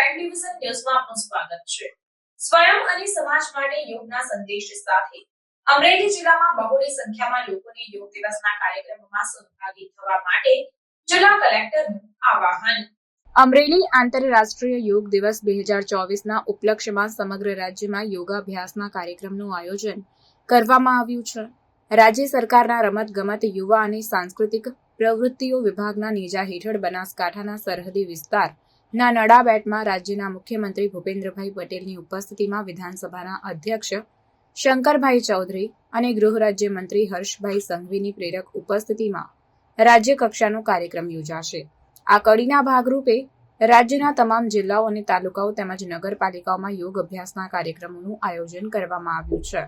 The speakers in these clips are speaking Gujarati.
પ્રાઇમ ડિવિઝન ન્યૂઝમાં આપનું સ્વાગત છે. સ્વયં અને સમાજ માટે યોગના સંદેશ સાથે અમરેલી જિલ્લામાં બહોળી સંખ્યામાં લોકોને યોગ દિવસના કાર્યક્રમમાં સહભાગી થવા માટે જિલ્લા કલેક્ટરનું આવાહન. અમરેલી આંતરરાષ્ટ્રીય યોગ દિવસ બે હજાર ચોવીસના ઉપલક્ષ્યમાં સમગ્ર રાજ્યમાં યોગાભ્યાસના કાર્યક્રમનું આયોજન કરવામાં આવ્યું છે. રાજ્ય સરકારના રમત ગમત યુવા અને સાંસ્કૃતિક પ્રવૃત્તિઓ વિભાગના નેજા હેઠળ બનાસકાંઠાના સરહદી વિસ્તાર ના, નડા બેટમાં રાજ્યના મુખ્યમંત્રી ભૂપેન્દ્રભાઈ પટેલની ઉપસ્થિતિમાં વિધાનસભાના અધ્યક્ષ શંકરભાઈ ચૌધરી અને ગૃહ રાજ્યમંત્રી હર્ષભાઈ સંઘવીની પ્રેરક ઉપસ્થિતિમાં રાજ્યકક્ષાનો કાર્યક્રમ યોજાશે. આ કડીના ભાગરૂપે રાજ્યના તમામ જિલ્લાઓ અને તાલુકાઓ તેમજ નગરપાલિકાઓમાં યોગ અભ્યાસના કાર્યક્રમોનું આયોજન કરવામાં આવ્યું છે.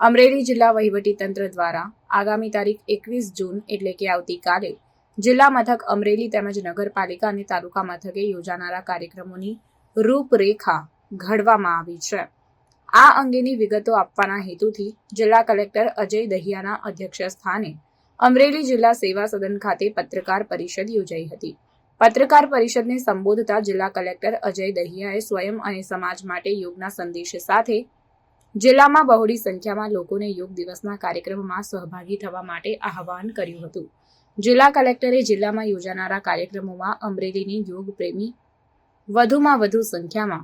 અમરેલી જિલ્લા વહીવટીતંત્ર દ્વારા આગામી તારીખ એકવીસ જૂન એટલે કે આવતીકાલે જિલ્લા મથક અમરેલી તેમજ નગરપાલિકા અને તાલુકા મથકે યોજાનારા કાર્યક્રમોની રૂપરેખા ઘડવામાં આવી છે. આ અંગેની વિગતો આપવાના હેતુથી જિલ્લા કલેક્ટર અજય દહિયાના અધ્યક્ષ સ્થાને અમરેલી જિલ્લા સેવા સદન ખાતે પત્રકાર પરિષદ યોજાઈ હતી. પત્રકાર પરિષદને સંબોધતા જિલ્લા કલેક્ટર અજય દહિયાએ સ્વયં અને સમાજ માટે યોગના સંદેશ સાથે જિલ્લામાં બહોળી સંખ્યામાં લોકોને યોગ દિવસના કાર્યક્રમમાં સહભાગી થવા માટે આહવાન કર્યું હતું. જિલ્લા કલેક્ટરે જિલ્લામાં યોજાનારા કાર્યક્રમોમાં અમરેલીની યોગ પ્રેમી વધુમાં વધુ સંખ્યામાં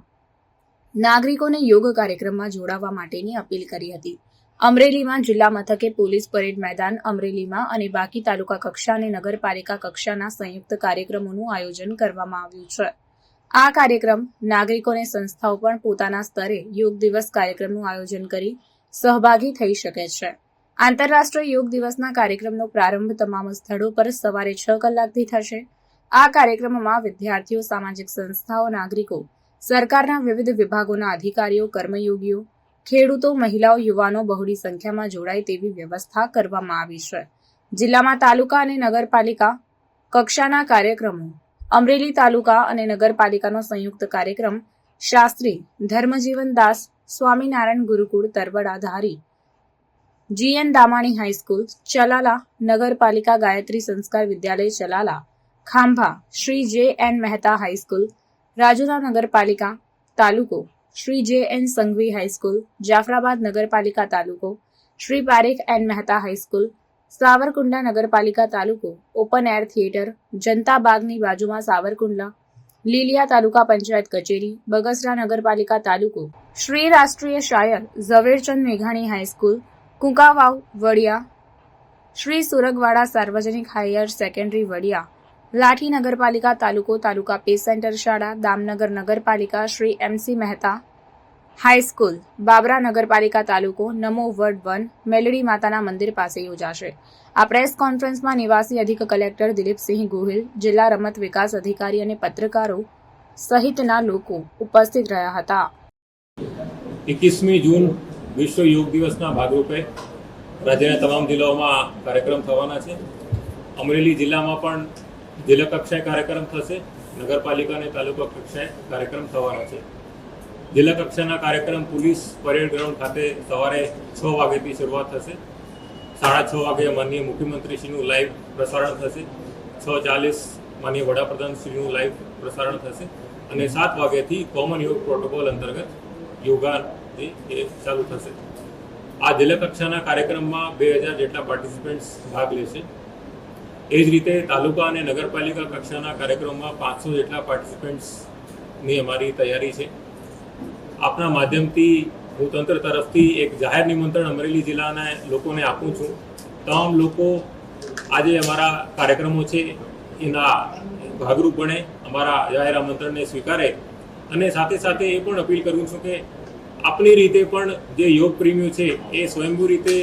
નાગરિકોને યોગ કાર્યક્રમમાં જોડાવા માટેની અપીલ કરી હતી. અમરેલીમાં જિલ્લા મથકે પોલીસ પરેડ મેદાન અમરેલીમાં અને બાકી તાલુકા કક્ષા અને નગરપાલિકા કક્ષાના સંયુક્ત કાર્યક્રમોનું આયોજન કરવામાં આવ્યું છે. આ કાર્યક્રમ નાગરિકોને સંસ્થાઓ પણ પોતાના સ્તરે યોગ દિવસ કાર્યક્રમનું આયોજન કરી સહભાગી થઈ શકે છે. આંતરરાષ્ટ્રીય યોગ દિવસના કાર્યક્રમનો પ્રારંભ તમામ સ્થળો પર સવારે છ કલાકથી થશે. આ કાર્યક્રમમાં વિદ્યાર્થીઓ, સામાજિક સંસ્થાઓ, નાગરિકો, સરકારના વિવિધ વિભાગોના અધિકારીઓ, કર્મયોગીઓ, ખેડૂતો, મહિલાઓ, યુવાનો બહોળી સંખ્યામાં જોડાય તેવી વ્યવસ્થા કરવામાં આવી છે. જિલ્લામાં તાલુકા અને નગરપાલિકા કક્ષાના કાર્યક્રમો, અમરેલી તાલુકા અને નગરપાલિકાનો સંયુક્ત કાર્યક્રમ, Shastri Dharmajivan Das, Swaminarayan Gurukul Tarbada Dhari GN Damani high school Chalala નગરપાલિકા ગાયત્રી સંસ્કાર વિદ્યાલય, ચલાલા. ખાંભા, શ્રી જે એન મહેતા હાઈસ્કૂલ રાજુલા નગરપાલિકા તાલુકો, શ્રી જે એન સંઘવી હાઈસ્કૂલ જાફરાબાદ નગરપાલિકા તાલુકો, Shri Parekh N Mehta high school Savarkundla નગરપાલિકા તાલુકો, ઓપન એર થિયેટર જનતા બાગની બાજુમાં સાવરકુંડલા, લીલિયા તાલુકા પંચાયત કચેરી, બગસરા નગરપાલિકા તાલુકો, શ્રી રાષ્ટ્રીય શાયર ઝવેરચંદ મેઘાણી હાઈસ્કૂલ કુંકાવાવ, વડિયા. શ્રી સુરગવાડા સાર્વજનિક હાયર સેકન્ડરી વડિયા. લાઠી નગરપાલિકા તાલુકો તાલુકા પે સેન્ટર શાળા, દામનગર નગરપાલિકા Shri MC Mehta. High school Babra નગરપાલિકા તાલુકો, નમો વર્ડ વન, મેલડી માતાના મંદિર પાસે યોજાશે. આ પ્રેસ કોન્ફરન્સમાં નિવાસી અધિક કલેક્ટર દિલીપસિંહ ગોહિલ, જિલ્લા રમત વિકાસ અધિકારી અને પત્રકારો સહિતના લોકો ઉપસ્થિત રહ્યા હતા. એકવીસમી જૂન વિશ્વ યોગ દિવસના ભાગરૂપે રાજ્યના તમામ જિલ્લાઓમાં કાર્યક્રમ થવાના છે. અમરેલી જિલ્લામાં પણ જિલ્લા કક્ષાએ કાર્યક્રમ થશે. નગરપાલિકા અને તાલુકા કક્ષાએ કાર્યક્રમ થવાના છે. જિલ્લા કક્ષાના કાર્યક્રમ પોલીસ પરેડ ગ્રાઉન્ડ ખાતે સવારે છ વાગ્યાથી શરૂઆત થશે. સાડા છ વાગે માનનીય મુખ્યમંત્રીશ્રીનું લાઈવ પ્રસારણ થશે. છ ચાલીસ માનનીય વડાપ્રધાનશ્રીનું લાઈવ પ્રસારણ થશે. અને સાત વાગ્યાથી કોમન યોગ પ્રોટોકોલ અંતર્ગત યોગા એ એ ચાલુ થશે. આ જિલ્લા કક્ષાના કાર્યક્રમમાં બે હજાર જેટલા પાર્ટિસિપન્ટ્સ ભાગ લેશે. એ જ રીતે તાલુકા અને નગરપાલિકા કક્ષાના કાર્યક્રમમાં પાંચસો જેટલા પાર્ટિસિપન્ટ્સની અમારી તૈયારી છે. આપના માધ્યમથી હું તંત્ર તરફથી એક જાહેર નિમંત્રણ અમરેલી જિલ્લાના લોકોને આપું છું. તમામ લોકો આજે અમારા કાર્યક્રમો છે, એના ભાગરૂપ બને અમારા જાહેર આમંત્રણને સ્વીકારે અને સાથે સાથે એ પણ અપીલ કરું છું કે આપની રીતે પણ જે યોગ પ્રેમીઓ છે, એ સ્વયંભૂ રીતે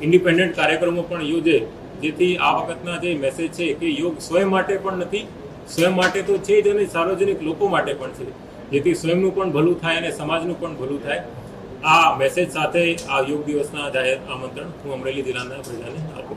ઇન્ડિપેન્ડન્ટ કાર્યક્રમો પણ યોજે, જેથી આ વખતના જે મેસેજ છે કે યોગ સ્વયં માટે પણ નથી, સ્વયં માટે તો છે જ અને સાર્વજનિક લોકો માટે પણ છે. જેથી સ્વયંનું પણ ભલું થાય અને સમાજનું પણ ભલું થાય. આ મેસેજ સાથે આ યોગ દિવસના જાહેર આમંત્રણ હું અમરેલી જિલ્લાના પ્રજાને આપું